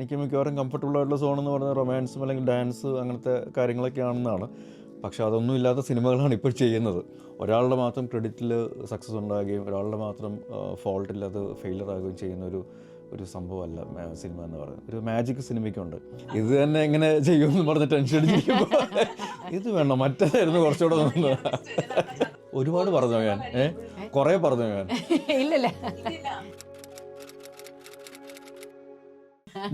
എനിക്ക് മിക്കവാറും കംഫർട്ടബിൾ ആയിട്ടുള്ള സോൺ എന്ന് പറഞ്ഞാൽ റൊമാൻസും അല്ലെങ്കിൽ ഡാൻസ് അങ്ങനത്തെ കാര്യങ്ങളൊക്കെ ആണെന്നാണ്. പക്ഷെ അതൊന്നും ഇല്ലാത്ത സിനിമകളാണ് ഇപ്പോൾ ചെയ്യുന്നത്. ഒരാളുടെ മാത്രം ക്രെഡിറ്റിൽ സക്സസ് ഉണ്ടാകുകയും ഒരാളുടെ മാത്രം ഫോൾട്ടിൽ അത് ഫെയിലർ ആകുകയും ചെയ്യുന്ന ഒരു ഒരു സംഭവമല്ല സിനിമ എന്ന് പറയുന്നത്. ഒരു മാജിക് സിനിമയ്ക്കുണ്ട്. ഇത് തന്നെ എങ്ങനെ ചെയ്യുമെന്ന് പറഞ്ഞ് ടെൻഷൻ അടിച്ചിരിക്കുമ്പോൾ ഇത് വേണം മറ്റേതായിരുന്നു കുറച്ചുകൂടെ നല്ലത്. ഒരുപാട് പറഞ്ഞു ഞാൻ? ഏഹ് കുറേ പറഞ്ഞു ഞാൻ? ഇല്ലല്ല.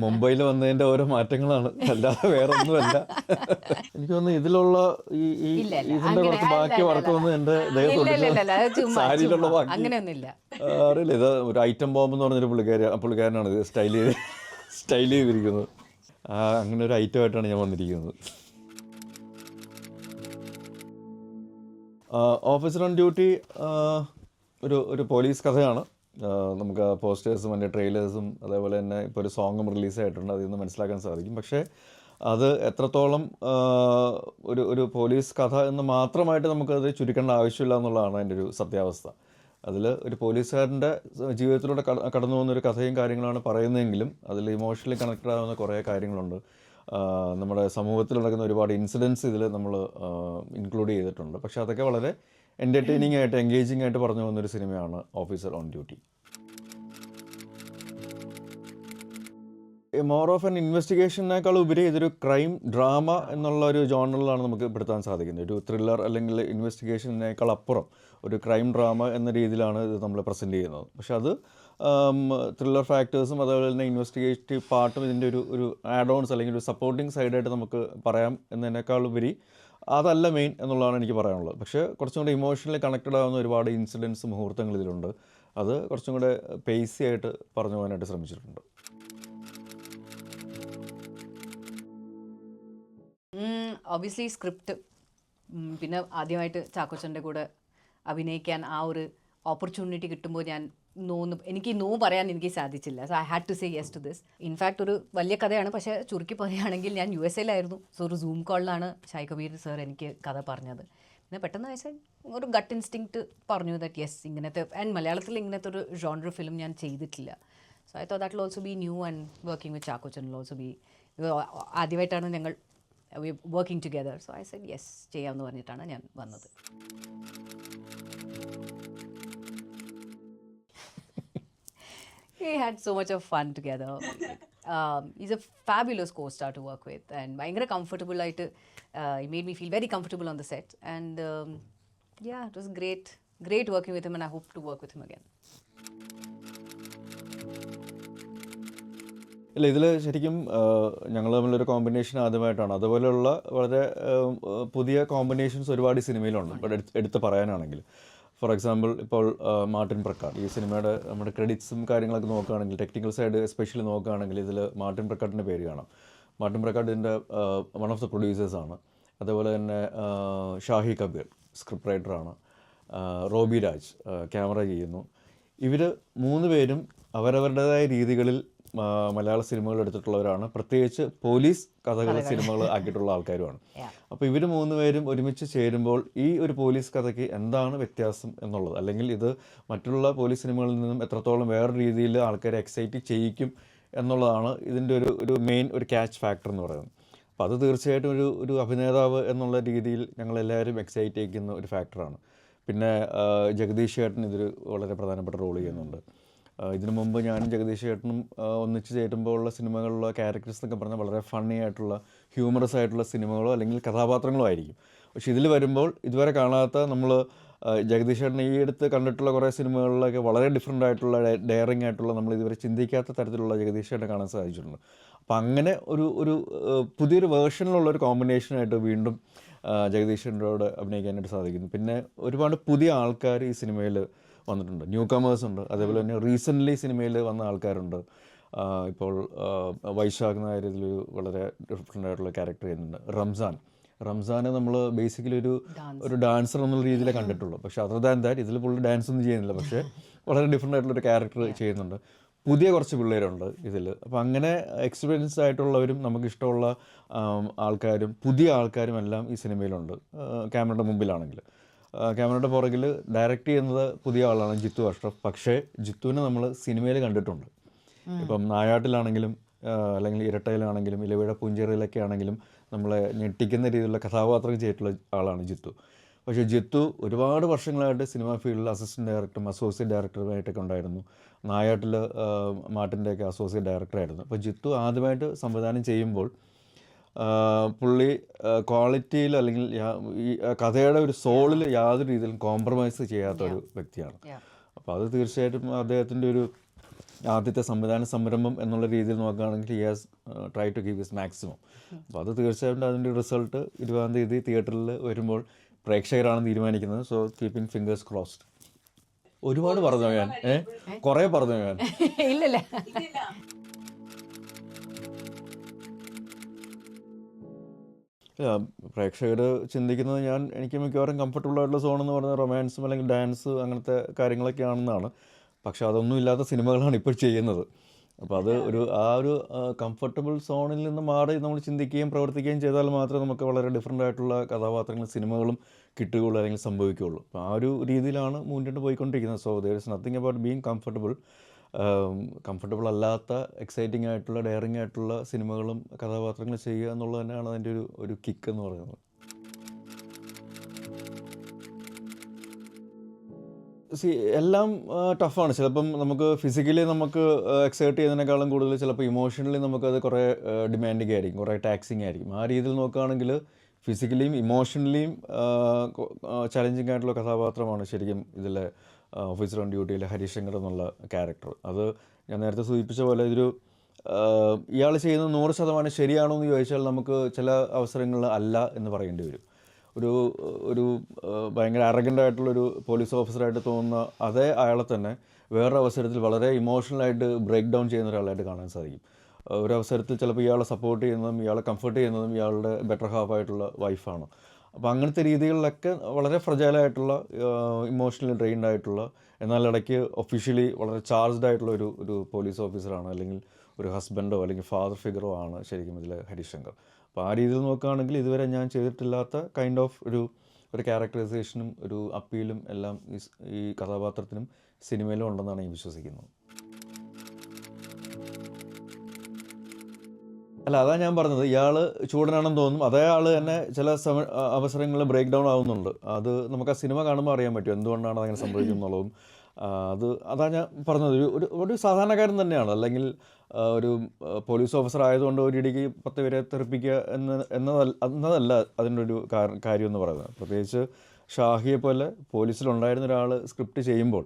മുംബൈയിൽ വന്നതിന്റെ ഓരോ മാറ്റങ്ങളാണ്. അല്ലാതെ വേറെ ഒന്നുമല്ല എനിക്ക് തോന്നുന്നു ഇതിലുള്ള ഈ ഈ. ഇതിന്റെ കുറച്ച് ബാക്കി വർക്കൊന്നും എന്റെ സാരിയിലുള്ള ബാക്കി അങ്ങനെയൊന്നുമില്ല. അറിയില്ല. ഇത് ഒരു ഐറ്റം ബോംബ് എന്ന് പറഞ്ഞൊരു പുള്ളിക്കാരി പുള്ളിക്കാരനാണ് ഇത് സ്റ്റൈൽ ചെയ്ത് സ്റ്റൈൽ ചെയ്തിരിക്കുന്നത്. അങ്ങനെ ഒരു ഐറ്റം ആയിട്ടാണ് ഞാൻ വന്നിരിക്കുന്നത്. ഓഫീസർ ഓൺ ഡ്യൂട്ടി ഒരു ഒരു പോലീസ് കഥയാണ്. നമുക്ക് പോസ്റ്റേഴ്സും അതിന്റെ ട്രെയിലേഴ്സും അതേപോലെ തന്നെ ഇപ്പോൾ ഒരു സോങ്ങും റിലീസായിട്ടുണ്ട് അതിൽ നിന്ന് മനസ്സിലാക്കാൻ സാധിക്കും. പക്ഷേ അത് എത്രത്തോളം ഒരു ഒരു പോലീസ് കഥ എന്ന് മാത്രമായിട്ട് നമുക്കത് ചുരുക്കേണ്ട ആവശ്യമില്ല എന്നുള്ളതാണ് അതിന്റെ ഒരു സത്യാവസ്ഥ. അതിൽ ഒരു പോലീസുകാരന്റെ ജീവിതത്തിലൂടെ കട- കടന്നു പോകുന്ന ഒരു കഥയും കാര്യങ്ങളാണ് പറയുന്നതെങ്കിലും അതിൽ ഇമോഷണലി കണക്റ്റഡ് ആവുന്ന കുറേ കാര്യങ്ങളുണ്ട്. നമ്മുടെ സമൂഹത്തിൽ നടക്കുന്ന ഒരുപാട് ഇൻസിഡൻസ് ഇതിൽ നമ്മൾ ഇൻക്ലൂഡ് ചെയ്തിട്ടുണ്ട്. പക്ഷേ അതൊക്കെ വളരെ എന്റർടൈനിങ് ആയിട്ട് എൻഗേജിങ് ആയിട്ട് പറഞ്ഞു പോകുന്നൊരു സിനിമയാണ് officer on duty more of an ഇൻവെസ്റ്റിഗേഷനേക്കാൾ ഉപരി ഇതൊരു ക്രൈം ഡ്രാമ എന്നുള്ള ഒരു ജോണറിലാണ് നമുക്ക് പെടുത്താൻ സാധിക്കുന്നത്. ഒരു ത്രില്ലർ അല്ലെങ്കിൽ ഇൻവെസ്റ്റിഗേഷനേക്കാൾ അപ്പുറം ഒരു ക്രൈം ഡ്രാമ എന്ന രീതിയിലാണ് ഇത് നമ്മൾ പ്രസന്റ് ചെയ്യുന്നത്. പക്ഷെ അത് ത്രില്ലർ ഫാക്ടേഴ്സും അതുപോലെ തന്നെ ഇൻവെസ്റ്റിഗേറ്റീവ് പാർട്ടും ഇതിന്റെ ഒരു ഒരു ആഡ് ഓൺസ് അല്ലെങ്കിൽ ഒരു സപ്പോർട്ടിങ് സൈഡായിട്ട് നമുക്ക് പറയാം എന്നതിനേക്കാൾ ഉപരി അതല്ല മെയിൻ എന്നുള്ളതാണ് എനിക്ക് പറയാനുള്ളത്. പക്ഷേ കുറച്ചും കൂടെ ഇമോഷണലി കണക്റ്റഡ് ആവുന്ന ഒരുപാട് ഇൻസിഡൻസ് മുഹൂർത്തങ്ങൾ ഇതിലുണ്ട്. അത് കുറച്ചും കൂടെ പേസി ആയിട്ട് പറഞ്ഞു പോകാനായിട്ട് ശ്രമിച്ചിട്ടുണ്ട്. ഒബിയസ്ലി സ്ക്രിപ്റ്റ് പിന്നെ ആദ്യമായിട്ട് ചാക്കോച്ചന്റെ കൂടെ അഭിനയിക്കാൻ ആ ഒരു ഓപ്പർച്യൂണിറ്റി കിട്ടുമ്പോൾ ഞാൻ നോന്ന് എനിക്ക് നോ പറയാൻ എനിക്ക് സാധിച്ചില്ല. So I had to say yes to this in fact ഒരു വലിയ കഥയാണ്. പക്ഷെ ചുരുക്കി പറയുകയാണെങ്കിൽ ഞാൻ യു എസ് എയിലായിരുന്നു. സോ ഒരു സൂം കോളിലാണ് ഷായ് കബീർ സർ എനിക്ക് കഥ പറഞ്ഞത്. പിന്നെ പെട്ടെന്ന് വെച്ചാൽ ഒരു ഗട്ട് ഇൻസ്റ്റിങ്ക്റ്റ് പറഞ്ഞു ദാറ്റ് യെസ് ഇങ്ങനത്തെ ആൻഡ് മലയാളത്തിൽ ഇങ്ങനത്തെ ഒരു ജോൺഡർ ഫിലിം ഞാൻ ചെയ്തിട്ടില്ല. So I thought that also be new and working with Chackochan also be ആദ്യമായിട്ടാണ് ഞങ്ങൾ working together so I said yes ചെയ്യാമെന്ന് പറഞ്ഞിട്ടാണ് ഞാൻ വന്നത്. We had so much of fun together. Um, he's a fabulous co-star to work with and ഭയങ്കര comfortable ആയിട്ട് uh, he made me feel very comfortable on the set and um, yeah it was great great working with him and I hope to work with him again. ഇല്ല ഇതിൽ ശരിക്കും ഞങ്ങൾ തമ്മിലൊരു combination ആദ്യമായിട്ടാണ് അതുപോലെയുള്ള വളരെ പുതിയ കോമ്പിനേഷൻസ് ഒരുപാട് സിനിമയിലുണ്ട് എടുത്ത് പറയാനാണെങ്കിൽ ഫോർ എക്സാമ്പിൾ ഇപ്പോൾ മാർട്ടിൻ പ്രക്കാട് ഈ സിനിമയുടെ നമ്മുടെ ക്രെഡിറ്റ്സും കാര്യങ്ങളൊക്കെ നോക്കുകയാണെങ്കിൽ ടെക്നിക്കൽ സൈഡ് എസ്പെഷ്യലി നോക്കുകയാണെങ്കിൽ ഇതിൽ മാർട്ടിൻ പ്രക്കാട്ടിന്റെ പേര് കാണാം. മാർട്ടിൻ പ്രക്കാട്ടിന്റെ വൺ ഓഫ് ദ പ്രൊഡ്യൂസേഴ്സാണ് അതേപോലെ തന്നെ ഷാഹി കബീർ സ്ക്രിപ്റ്റ് റൈറ്ററാണ് റോബി രാജ് ക്യാമറ ചെയ്യുന്നു. ഇവർ മൂന്ന് പേരും അവരവരുടേതായ രീതികളിൽ മലയാള സിനിമകൾ എടുത്തിട്ടുള്ളവരാണ്. പ്രത്യേകിച്ച് പോലീസ് കഥകൾ സിനിമകൾ ആക്കിയിട്ടുള്ള ആൾക്കാരുമാണ്. അപ്പോൾ ഇവർ മൂന്ന് പേരും ഒരുമിച്ച് ചേരുമ്പോൾ ഈ ഒരു പോലീസ് കഥയ്ക്ക് എന്താണ് വ്യത്യാസം എന്നുള്ളത്? അല്ലെങ്കിൽ ഇത് മറ്റുള്ള പോലീസ് സിനിമകളിൽ നിന്നും എത്രത്തോളം വേറെ രീതിയിൽ ആൾക്കാരെ എക്സൈറ്റ് ചെയ്യിക്കും എന്നുള്ളതാണ് ഇതിന്റെ ഒരു ഒരു മെയിൻ ഒരു ക്യാച്ച് ഫാക്ടർ എന്ന് പറയുന്നത്. അപ്പോൾ അത് തീർച്ചയായിട്ടും ഒരു ഒരു അഭിനേതാവ് എന്നുള്ള രീതിയിൽ ഞങ്ങളെല്ലാവരും എക്സൈറ്റ് ചെയ്യിക്കുന്ന ഒരു ഫാക്ടറാണ് പിന്നെ ജഗദീഷ് ചേട്ടൻ ഇതൊരു വളരെ പ്രധാനപ്പെട്ട റോൾ ചെയ്യുന്നുണ്ട്. ഇതിനു മുമ്പ് ഞാനും ജഗദീഷ് ചേട്ടനും ഒന്നിച്ച് ചേരുമ്പോൾ ഉള്ള സിനിമകളിലുള്ള ക്യാരക്ടേഴ്സ് എന്നൊക്കെ പറഞ്ഞാൽ വളരെ ഫണ്ണി ആയിട്ടുള്ള ഹ്യൂമറസ് ആയിട്ടുള്ള സിനിമകളോ അല്ലെങ്കിൽ കഥാപാത്രങ്ങളോ ആയിരിക്കും. പക്ഷേ ഇതിൽ വരുമ്പോൾ ഇതുവരെ കാണാത്ത നമ്മൾ ജഗദീഷ് ചേട്ടൻ ഈ അടുത്ത് കണ്ടിട്ടുള്ള കുറേ സിനിമകളിലൊക്കെ വളരെ ഡിഫറെന്റ് ആയിട്ടുള്ള ഡെയറിങ് ആയിട്ടുള്ള നമ്മൾ ഇതുവരെ ചിന്തിക്കാത്ത തരത്തിലുള്ള ജഗദീഷ് ചേട്ടനെ കാണാൻ സാധിച്ചിട്ടുണ്ട്. അപ്പം അങ്ങനെ ഒരു ഒരു പുതിയൊരു വേർഷനിലുള്ള ഒരു കോമ്പിനേഷനായിട്ട് വീണ്ടും ജഗദീഷ് ചേട്ടനോട് അഭിനയിക്കാനായിട്ട് സാധിക്കുന്നു. പിന്നെ ഒരുപാട് പുതിയ ആൾക്കാർ ഈ സിനിമയിൽ വന്നിട്ടുണ്ട്. ന്യൂ കമേഴ്സ് ഉണ്ട്. അതേപോലെ തന്നെ റീസെന്റ്ലി സിനിമയിൽ വന്ന ആൾക്കാരുണ്ട്. ഇപ്പോൾ വൈശാഖ് നായർ ഇതിലൊരു വളരെ ഡിഫറെന്റ് ആയിട്ടുള്ള ക്യാരക്ടർ ചെയ്യുന്നുണ്ട്. റംസാൻ. റംസാനെ നമ്മൾ ബേസിക്കലി ഒരു ഒരു ഡാൻസർ എന്നുള്ള രീതിയിലേ കണ്ടിട്ടുള്ളൂ. പക്ഷേ അതർ ദാൻ ദാറ്റ് ഇതിൽ പുള്ളി ഡാൻസ് ഒന്നും ചെയ്യുന്നില്ല. പക്ഷേ വളരെ ഡിഫറെന്റ് ആയിട്ടുള്ളൊരു ക്യാരക്ടർ ചെയ്യുന്നുണ്ട്. പുതിയ കുറച്ച് പിള്ളേരുണ്ട് ഇതിൽ അപ്പോൾ അങ്ങനെ എക്സ്പീരിയൻസ് ആയിട്ടുള്ളവരും നമുക്കിഷ്ടമുള്ള ആൾക്കാരും പുതിയ ആൾക്കാരും എല്ലാം ഈ സിനിമയിലുണ്ട് ക്യാമറയുടെ മുമ്പിലാണെങ്കിൽ. ക്യാമറയുടെ പുറകിൽ ഡയറക്റ്റ് ചെയ്യുന്നത് പുതിയ ആളാണ് ജിത്തു അഷ്റഫ്. പക്ഷേ ജിത്തുവിനെ നമ്മൾ സിനിമയിൽ കണ്ടിട്ടുണ്ട്. ഇപ്പം നായാട്ടിലാണെങ്കിലും അല്ലെങ്കിൽ ഇരട്ടയിലാണെങ്കിലും ഇലവിഴ പൂഞ്ചേറിയിലൊക്കെ ആണെങ്കിലും നമ്മളെ ഞെട്ടിക്കുന്ന രീതിയിലുള്ള കഥാപാത്രം ചെയ്തിട്ടുള്ള ആളാണ് ജിത്തു. പക്ഷേ ജിത്തു ഒരുപാട് വർഷങ്ങളായിട്ട് സിനിമാ ഫീൽഡിൽ അസിസ്റ്റന്റ് ഡയറക്ടറും അസോസിയേറ്റ് ഡയറക്ടറുമായിട്ടൊക്കെ ഉണ്ടായിരുന്നു. നായാട്ടിൽ മാട്ടിന്റെയൊക്കെ അസോസിയേറ്റ് ഡയറക്ടറായിരുന്നു അപ്പോൾ ജിത്തു ആദ്യമായിട്ട് സംവിധാനം ചെയ്യുമ്പോൾ പുള്ളി ക്വാളിറ്റിയിൽ അല്ലെങ്കിൽ ഈ കഥയുടെ ഒരു സോളിൽ യാതൊരു രീതിയിലും കോംപ്രമൈസ് ചെയ്യാത്ത ഒരു വ്യക്തിയാണ്. അപ്പോൾ അത് തീർച്ചയായിട്ടും അദ്ദേഹത്തിന്റെ ഒരു ആദ്യത്തെ സംവിധാന സംരംഭം എന്നുള്ള രീതിയിൽ നോക്കുകയാണെങ്കിൽ he has try to give is maximum അപ്പോൾ അത് തീർച്ചയായിട്ടും അതിന്റെ റിസൾട്ട് ഇരുപതാം തീയതി തിയേറ്ററിൽ വരുമ്പോൾ പ്രേക്ഷകരാണ് തീരുമാനിക്കുന്നത്. സോ കീപ്പിംഗ് ഫിംഗേഴ്സ് ക്രോസ്ഡ് ഒരുപാട് പറഞ്ഞു ഞാൻ? ഏഹ് കുറേ പറഞ്ഞു ഞാൻ? ഇല്ലല്ല. പ്രേക്ഷകർ ചിന്തിക്കുന്നത് ഞാൻ എനിക്ക് മിക്കവാറും കംഫർട്ടബിൾ ആയിട്ടുള്ള സോൺ എന്ന് പറയുന്നത് റൊമാൻസും അല്ലെങ്കിൽ ഡാൻസ് അങ്ങനത്തെ കാര്യങ്ങളൊക്കെ ആണെന്നാണ് പക്ഷേ അതൊന്നും ഇല്ലാത്ത സിനിമകളാണ് ഇപ്പോൾ ചെയ്യുന്നത്. അപ്പോൾ അത് ഒരു ആ ഒരു കംഫർട്ടബിൾ സോണിൽ നിന്ന് മാറി നമ്മൾ ചിന്തിക്കുകയും പ്രവർത്തിക്കുകയും ചെയ്താൽ മാത്രമേ നമുക്ക് വളരെ ഡിഫറെന്റ് ആയിട്ടുള്ള കഥാപാത്രങ്ങളും സിനിമകളും കിട്ടുകയുള്ളൂ അല്ലെങ്കിൽ സംഭവിക്കുകയുള്ളൂ. അപ്പോൾ ആ ഒരു രീതിയിലാണ് മുന്നോട്ട് പോയിക്കൊണ്ടിരിക്കുന്നത്. So there is nothing about being comfortable comfortable അല്ലാത്ത എക്സൈറ്റിംഗ് ആയിട്ടുള്ള ഡെയറിംഗ് ആയിട്ടുള്ള സിനിമകളും കഥാപാത്രങ്ങളും ചെയ്യുക എന്നുള്ളത് തന്നെയാണ് അതിന്റെ ഒരു ഒരു കിക്ക് എന്ന് പറയുന്നത്. സി എല്ലാം ടഫാണ് ചിലപ്പം നമുക്ക് ഫിസിക്കലി നമുക്ക് എക്സേർട്ട് ചെയ്യുന്നതിനേക്കാളും കൂടുതൽ ചിലപ്പോൾ ഇമോഷണലി നമുക്കത് കുറേ ഡിമാൻഡിങ് ആയിരിക്കും കുറേ ടാക്സിങ് ആയിരിക്കും. ആ രീതിയിൽ നോക്കുകയാണെങ്കിൽ ഫിസിക്കലിയും ഇമോഷണലിയും ചലഞ്ചിങ് ആയിട്ടുള്ള കഥാപാത്രമാണ് ശരിക്കും ഇതിലെ ഓഫീസർ ഓൺ ഡ്യൂട്ടിയിലെ ഹരിശങ്കർ എന്നുള്ള ക്യാരക്ടർ അത് ഞാൻ നേരത്തെ സൂചിപ്പിച്ച പോലെ ഇതൊരു ഇയാൾ ചെയ്യുന്നത് നൂറ് ശതമാനം ശരിയാണോ എന്ന് ചോദിച്ചാൽ നമുക്ക് ചില അവസരങ്ങളിൽ അല്ല എന്ന് പറയേണ്ടി വരും. ഒരു ഒരു ഭയങ്കര അറഗന്റായിട്ടുള്ളൊരു പോലീസ് ഓഫീസറായിട്ട് തോന്നുന്ന അതേ അയാളെ തന്നെ വേറൊരു അവസരത്തിൽ വളരെ ഇമോഷണലായിട്ട് ബ്രേക്ക് ഡൗൺ ചെയ്യുന്ന ഒരാളായിട്ട് കാണാൻ സാധിക്കും. ഒരു അവസരത്തിൽ ചിലപ്പോൾ ഇയാളെ സപ്പോർട്ട് ചെയ്യുന്നതും ഇയാളെ കംഫർട്ട് ചെയ്യുന്നതും ഇയാളുടെ ബെറ്റർ ഹാഫ് ആയിട്ടുള്ള വൈഫാണ് അപ്പോൾ അങ്ങനത്തെ രീതികളിലൊക്കെ വളരെ ഫ്രജൈലായിട്ടുള്ള ഇമോഷണലി ഡ്രെയിൻഡ് ആയിട്ടുള്ള എന്നാൽ ഇടയ്ക്ക് ഒഫീഷ്യലി വളരെ ചാർജ്ഡ് ആയിട്ടുള്ള ഒരു ഒരു പോലീസ് ഓഫീസറാണ് അല്ലെങ്കിൽ ഒരു ഹസ്ബൻഡോ അല്ലെങ്കിൽ ഫാദർ ഫിഗറോ ആണ് ശരിക്കും ഇതിലെ ഹരിശങ്കർ അപ്പോൾ ആ രീതിയിൽ നോക്കുകയാണെങ്കിൽ ഇതുവരെ ഞാൻ ചെയ്തിട്ടില്ലാത്ത കൈൻഡ് ഓഫ് ഒരു ഒരു ക്യാരക്ടറൈസേഷനും ഒരു അപ്പീലും എല്ലാം ഈ കഥാപാത്രത്തിനും സിനിമയിലും ഉണ്ടെന്നാണ് ഞാൻ വിശ്വസിക്കുന്നത്. അല്ല അതാ ഞാൻ പറഞ്ഞത്. ഇയാൾ ചൂടനാണെന്ന് തോന്നും. അതേ ആൾ തന്നെ ചില അവസരങ്ങളിൽ ബ്രേക്ക് ഡൗൺ ആവുന്നുണ്ട്. അത് നമുക്ക് ആ സിനിമ കാണുമ്പോൾ അറിയാൻ പറ്റും. എന്തുകൊണ്ടാണ് അതങ്ങനെ സംഭവിക്കുന്നുള്ളതും അത് അതാ ഞാൻ പറഞ്ഞത്. ഒരു ഒരു സാധാരണക്കാരൻ തന്നെയാണ്. അല്ലെങ്കിൽ ഒരു പോലീസ് ഓഫീസർ ആയതുകൊണ്ട് ഒരു ഇടിക്ക് പത്ത് പേരെ തെറിപ്പിക്കുക എന്ന എന്നതല്ല എന്നതല്ല അതിന്റെ ഒരു കാര്യം എന്ന് പറയുന്നത്. പ്രത്യേകിച്ച് ഷാഹിയെ പോലെ പോലീസിലുണ്ടായിരുന്ന ഒരാൾ സ്ക്രിപ്റ്റ് ചെയ്യുമ്പോൾ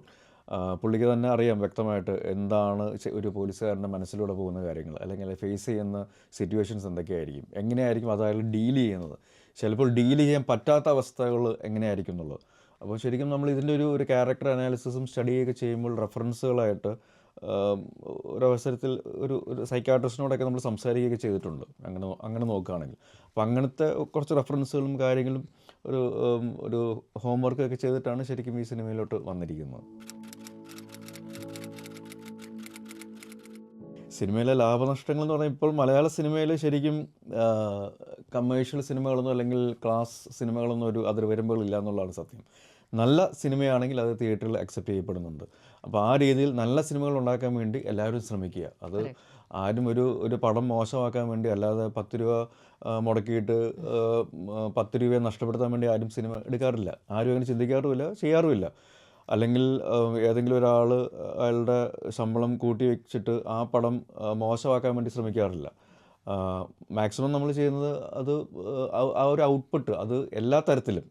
പുള്ളിക്ക് തന്നെ അറിയാം വ്യക്തമായിട്ട് എന്താണ് ഒരു പോലീസുകാരന്റെ മനസ്സിലൂടെ പോകുന്ന കാര്യങ്ങൾ. അല്ലെങ്കിൽ ഫേസ് ചെയ്യുന്ന സിറ്റുവേഷൻസ് എന്തൊക്കെയായിരിക്കും? എങ്ങനെയായിരിക്കും അതായത് ഡീൽ ചെയ്യുന്നത്? ചിലപ്പോൾ ഡീൽ ചെയ്യാൻ പറ്റാത്ത അവസ്ഥകൾ എങ്ങനെയായിരിക്കും എന്നുള്ളത്? അപ്പോൾ ശരിക്കും നമ്മൾ ഇതിന്റെ ഒരു ഒരു ക്യാരക്ടർ അനാലിസിസും സ്റ്റഡിയൊക്കെ ചെയ്യുമ്പോൾ റെഫറൻസുകളായിട്ട് ഒരവസരത്തിൽ ഒരു ഒരു സൈക്കാട്രിസ്റ്റിനോടൊക്കെ നമ്മൾ സംസാരിക്കുകയൊക്കെ ചെയ്തിട്ടുണ്ട്. അങ്ങനെ അങ്ങനെ നോക്കുകയാണെങ്കിൽ. അപ്പോൾ അങ്ങനത്തെ കുറച്ച് റെഫറൻസുകളും കാര്യങ്ങളും ഒരു ഒരു ഹോംവർക്കൊക്കെ ചെയ്തിട്ടാണ് ശരിക്കും ഈ സിനിമയിലോട്ട് വന്നിരിക്കുന്നത്. സിനിമയിലെ ലാഭനഷ്ടങ്ങൾ എന്ന് പറഞ്ഞാൽ ഇപ്പോൾ മലയാള സിനിമയിൽ ശരിക്കും കമേഴ്ഷ്യൽ സിനിമകളൊന്നും അല്ലെങ്കിൽ ക്ലാസ് സിനിമകളൊന്നും ഒരു അതിൽ വരുമ്പോൾ ഇല്ല എന്നുള്ളതാണ് സത്യം. നല്ല സിനിമയാണെങ്കിൽ അത് തിയേറ്ററിൽ അക്സെപ്റ്റ് ചെയ്യപ്പെടുന്നുണ്ട്. അപ്പോൾ ആ രീതിയിൽ നല്ല സിനിമകൾ ഉണ്ടാക്കാൻ വേണ്ടി എല്ലാവരും ശ്രമിക്കുക. അത് ആരും ഒരു ഒരു പടം മോശമാക്കാൻ വേണ്ടി അല്ലാതെ പത്ത് രൂപ മുടക്കിയിട്ട് പത്ത് രൂപയെ നഷ്ടപ്പെടുത്താൻ വേണ്ടി ആരും സിനിമ എടുക്കാറില്ല. ആരും അങ്ങനെ ചിന്തിക്കാറുമില്ല ചെയ്യാറുമില്ല. അല്ലെങ്കിൽ ഏതെങ്കിലും ഒരാൾ അയാളുടെ ശമ്പളം കൂട്ടി വെച്ചിട്ട് ആ പടം മോശമാക്കാൻ വേണ്ടി ശ്രമിക്കാറില്ല. മാക്സിമം നമ്മൾ ചെയ്യുന്നത് അത് ആ- ഒരു ഔട്ട്പുട്ട് അത് എല്ലാ തരത്തിലും.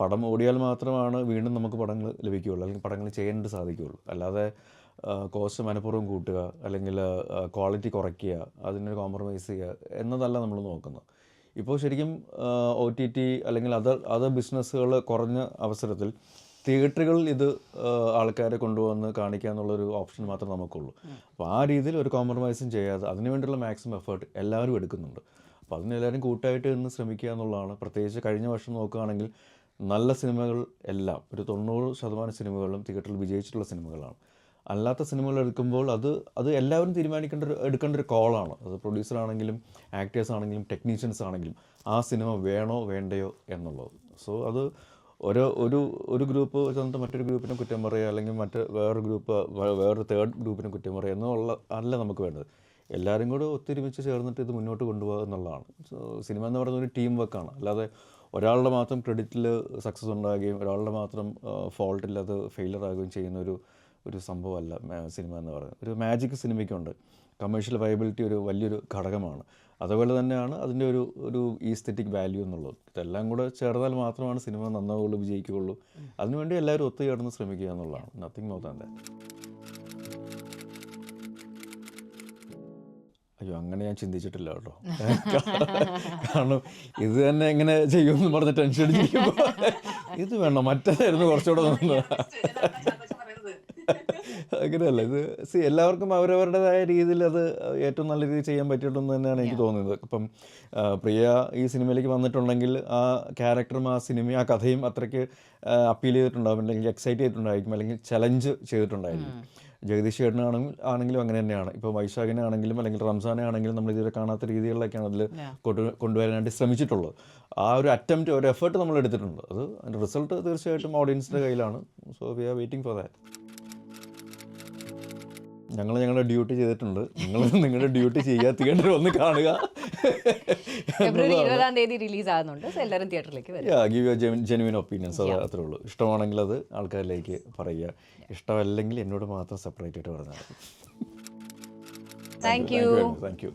പടം ഓടിയാൽ മാത്രമാണ് വീണ്ടും നമുക്ക് പടങ്ങൾ ലഭിക്കുകയുള്ളൂ അല്ലെങ്കിൽ പടങ്ങൾ ചെയ്യാനായിട്ട് സാധിക്കുകയുള്ളൂ. അല്ലാതെ കോസ്റ്റ് മനഃപൂർവം കൂട്ടുക അല്ലെങ്കിൽ ക്വാളിറ്റി കുറയ്ക്കുക അതിനൊരു കോംപ്രമൈസ് ചെയ്യുക എന്നതല്ല നമ്മൾ നോക്കുന്നത്. ഇപ്പോൾ ശരിക്കും ഒ ടി ടി അല്ലെങ്കിൽ അതർ അതർ ബിസിനസ്സുകൾ കുറഞ്ഞ അവസരത്തിൽ തിയേറ്ററുകളിൽ ഇത് ആൾക്കാരെ കൊണ്ടുവന്ന് കാണിക്കുക എന്നുള്ളൊരു ഓപ്ഷൻ മാത്രമേ നമുക്കുള്ളൂ. അപ്പോൾ ആ രീതിയിൽ ഒരു കോംപ്രമൈസും ചെയ്യാതെ അതിനുവേണ്ടിയുള്ള മാക്സിമം എഫേർട്ട് എല്ലാവരും എടുക്കുന്നുണ്ട്. അപ്പോൾ അതിനെല്ലാവരും കൂട്ടായിട്ട് നിന്ന് ശ്രമിക്കുക എന്നുള്ളതാണ്. പ്രത്യേകിച്ച് കഴിഞ്ഞ വർഷം നോക്കുകയാണെങ്കിൽ നല്ല സിനിമകൾ എല്ലാം ഒരു തൊണ്ണൂറ് ശതമാനം സിനിമകളും തിയേറ്ററിൽ വിജയിച്ചിട്ടുള്ള സിനിമകളാണ്. അല്ലാത്ത സിനിമകൾ എടുക്കുമ്പോൾ അത് അത് എല്ലാവരും തീരുമാനിക്കേണ്ട ഒരു എടുക്കേണ്ട ഒരു കോളാണ്. അത് പ്രൊഡ്യൂസർ ആണെങ്കിലും ആക്ടേഴ്സ് ആണെങ്കിലും ടെക്നീഷ്യൻസ് ആണെങ്കിലും ആ സിനിമ വേണോ വേണ്ടയോ എന്നുള്ളത്. സോ അത് ഓരോ ഒരു ഒരു ഗ്രൂപ്പ് ചെന്നിട്ട് മറ്റൊരു ഗ്രൂപ്പിനെ കുറ്റം പറയുക അല്ലെങ്കിൽ മറ്റ് വേറൊരു ഗ്രൂപ്പ് വേറൊരു തേർഡ് ഗ്രൂപ്പിനെ കുറ്റം പറയുക എന്നുള്ള അല്ല നമുക്ക് വേണ്ടത്. എല്ലാവരും കൂടെ ഒത്തൊരുമിച്ച് ചേർന്നിട്ട് ഇത് മുന്നോട്ട് കൊണ്ടുപോകുക എന്നുള്ളതാണ്. സിനിമ എന്ന് പറയുന്നത് ഒരു ടീം വർക്കാണ് അല്ലാതെ ഒരാളുടെ മാത്രം ക്രെഡിറ്റിൽ സക്സസ് ഉണ്ടാകുകയും ഒരാളുടെ മാത്രം ഫോൾട്ടിൽ അത് ഫെയിലർ ആകുകയും ചെയ്യുന്ന ഒരു ഒരു സംഭവമല്ല സിനിമ എന്ന് പറയുന്നത്. ഒരു മാജിക് സിനിമയ്ക്കുണ്ട് കമേഴ്ഷ്യൽ വയബിലിറ്റി ഒരു വലിയൊരു ഘടകമാണ്. അതുപോലെ തന്നെയാണ് അതിന്റെ ഒരു ഒരു ഈസ്തെറ്റിക് വാല്യൂ എന്നുള്ളത്. ഇതെല്ലാം കൂടെ ചേർന്നാൽ മാത്രമാണ് സിനിമ നന്നാവുള്ളൂ വിജയിക്കുകയുള്ളൂ. അതിനുവേണ്ടി എല്ലാവരും ഒത്തുചേർന്ന് ശ്രമിക്കുക എന്നുള്ളതാണ്. നത്തിങ് മോർ ദാൻ ദാറ്റ് അയ്യോ അങ്ങനെ ഞാൻ ചിന്തിച്ചിട്ടില്ല കേട്ടോ. കാരണം ഇത് തന്നെ എങ്ങനെ ചെയ്യുമെന്ന് പറഞ്ഞ് ടെൻഷൻ അടിച്ചിരിക്കുമ്പോൾ ഇത് വേണം മറ്റേതായിരുന്നു കുറച്ചുകൂടെ നന്നത് അങ്ങനെയല്ല ഇത് സി എല്ലാവർക്കും അവരവരുടേതായ രീതിയിൽ അത് ഏറ്റവും നല്ല രീതിയിൽ ചെയ്യാൻ പറ്റിയിട്ടുണ്ടെന്ന് തന്നെയാണ് എനിക്ക് തോന്നുന്നത്. അപ്പം പ്രിയ ഈ സിനിമയിലേക്ക് വന്നിട്ടുണ്ടെങ്കിൽ ആ ക്യാരക്ടറും ആ സിനിമയും ആ കഥയും അത്രയ്ക്ക് അപ്പീൽ ചെയ്തിട്ടുണ്ടാകും അല്ലെങ്കിൽ എക്സൈറ്റ് ചെയ്തിട്ടുണ്ടായിരിക്കും. അല്ലെങ്കിൽ ചലഞ്ച് ചെയ്തിട്ടുണ്ടായിരിക്കും. ജഗദീഷ് ചേട്ടനാണെങ്കിൽ ആണെങ്കിലും അങ്ങനെ തന്നെയാണ്. ഇപ്പോൾ വൈശാഖിനെ ആണെങ്കിലും അല്ലെങ്കിൽ റംസാനെ ആണെങ്കിലും നമ്മൾ ഇതുവരെ കാണാത്ത രീതികളിലൊക്കെയാണ് അതിൽ കൊണ്ടു കൊണ്ടുവരാനായിട്ട് ശ്രമിച്ചിട്ടുള്ളത്. ആ ഒരു അറ്റംപ്റ്റ് ഒരു എഫേർട്ട് നമ്മൾ എടുത്തിട്ടുണ്ട്. അത് അതിന്റെ റിസൾട്ട് തീർച്ചയായിട്ടും ഓഡിയൻസിന്റെ കയ്യിലാണ്. So we are waiting for that ഞങ്ങൾ ഞങ്ങളുടെ ഡ്യൂട്ടി ചെയ്തിട്ടുണ്ട്. നിങ്ങൾ നിങ്ങളുടെ ഡ്യൂട്ടി ചെയ്യാത്ത തിയേറ്ററിൽ വന്ന് കാണുക. ഫെബ്രുവരി ഇരുപതാം തീയതി റിലീസ് ആകുന്നുണ്ട് എല്ലാവരും തിയേറ്ററിലേക്ക് വരും. ജെനുവിൻ ഒപ്പീനിയൻസ് അത് അത്രേ ഉള്ളൂ. ഇഷ്ടമാണെങ്കിൽ അത് ആൾക്കാരിലേക്ക് പറയുക. ഇഷ്ടമല്ലെങ്കിൽ എന്നോട് മാത്രം സെപ്പറേറ്റ് ആയിട്ട് പറഞ്ഞാൽ താങ്ക് യു താങ്ക് യു